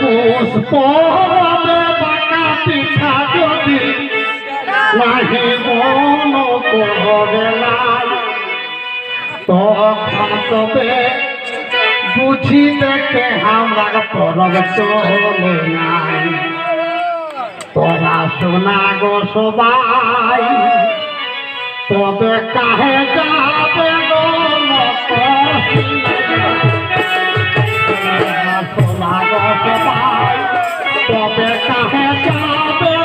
পুষ্প বাঁকা পিঠা যদি নাহি মন করবে নাই তখন তবে বুঝি দেখে আমরা পরব চলে নাই। তোরা শোনা গো সবাই, তবে কাহে যাবে গো মকসি শোনা গো সবাই তবে কাহে যাবে?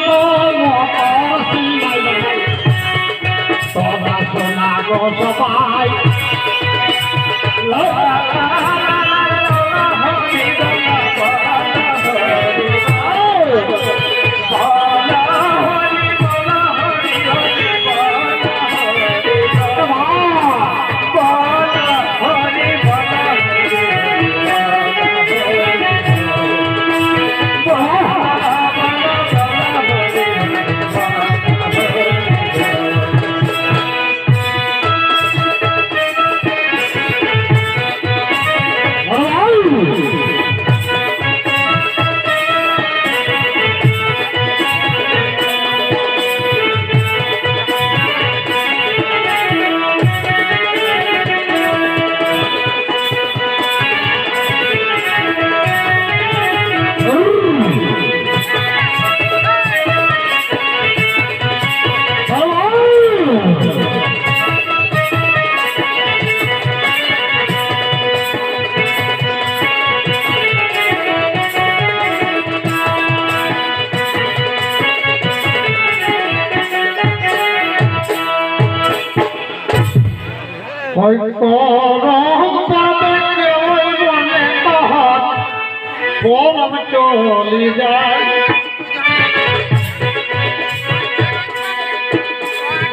ওই করম পাবে কেউ বলে তহত করম চলি যায়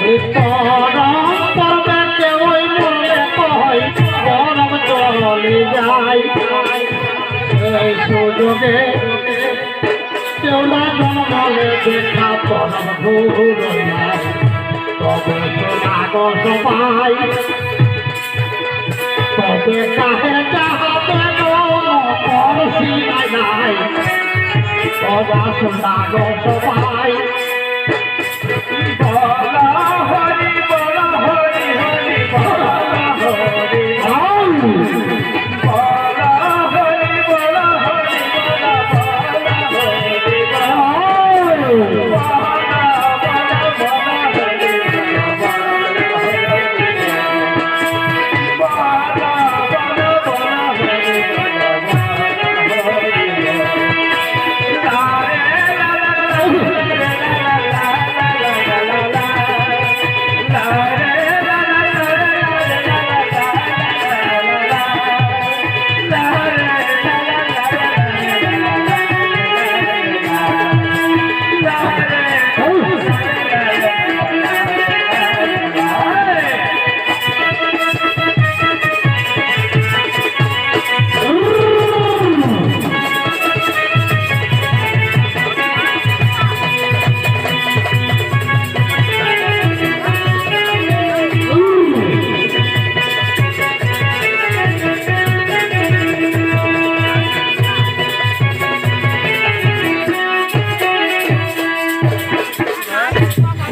ওই করম পাবে কেউ বলে কয় করম চলি যায় এই সুযোগে কেউ না জন্মালে দেখা পরম ভুল নাই তবে সোনা গো সবাই সবাই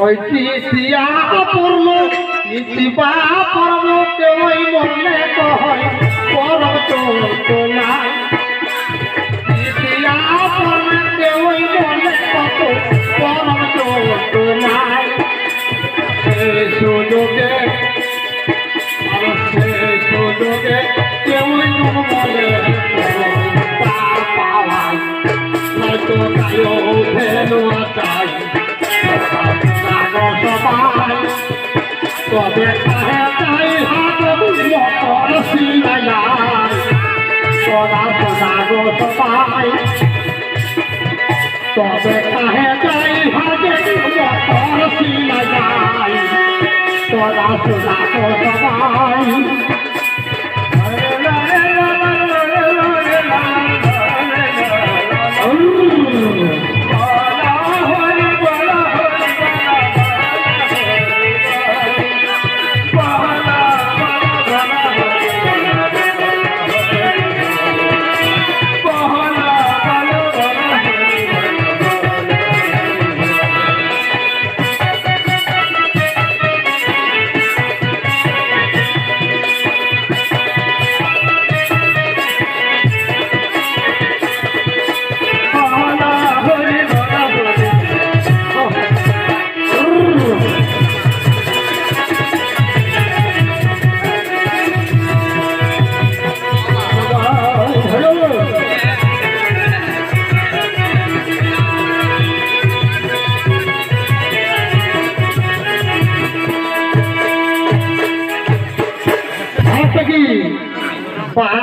ওই চিঠিয়া পড়ল ইতিবা পড়ব কেউ মনে কয় পরব তো নাই চিঠিয়া পড়ল কেউ মনে কত তবে তাই হাত মকর সিলাই সদা সদা গো সবাই তবে কাহে তাই হাতে মকর সিলাই সদা সদা গো সবাই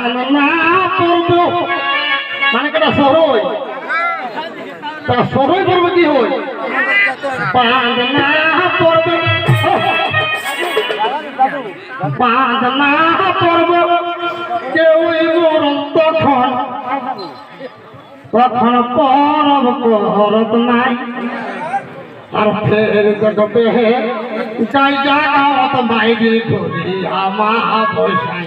তো মানে কেটা সরই? তা সরই পড়বে কি হই? বাঁধনা পড়বে বাঁধনা পড়বে কেউই মরণ তখন তখন পরব করত নাই। আর ফের দেখবে যাই জাগাত বাইরে করি আমার বসাই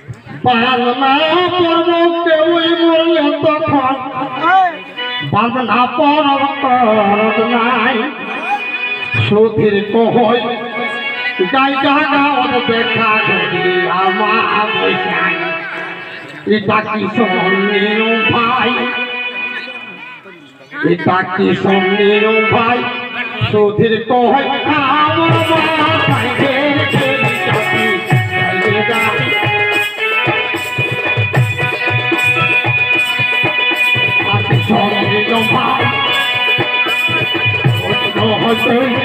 বাংলা পর্ব কেউই মরলে তখন বাংলা পরব করত নাই সুধীর কহই গাই গাওয়ার দেখা করি আমার এটা কি সন্নিও ভাই এটা কি সন্নিও ভাই সুধীর কহই আমি সন্নিও ভাই হতে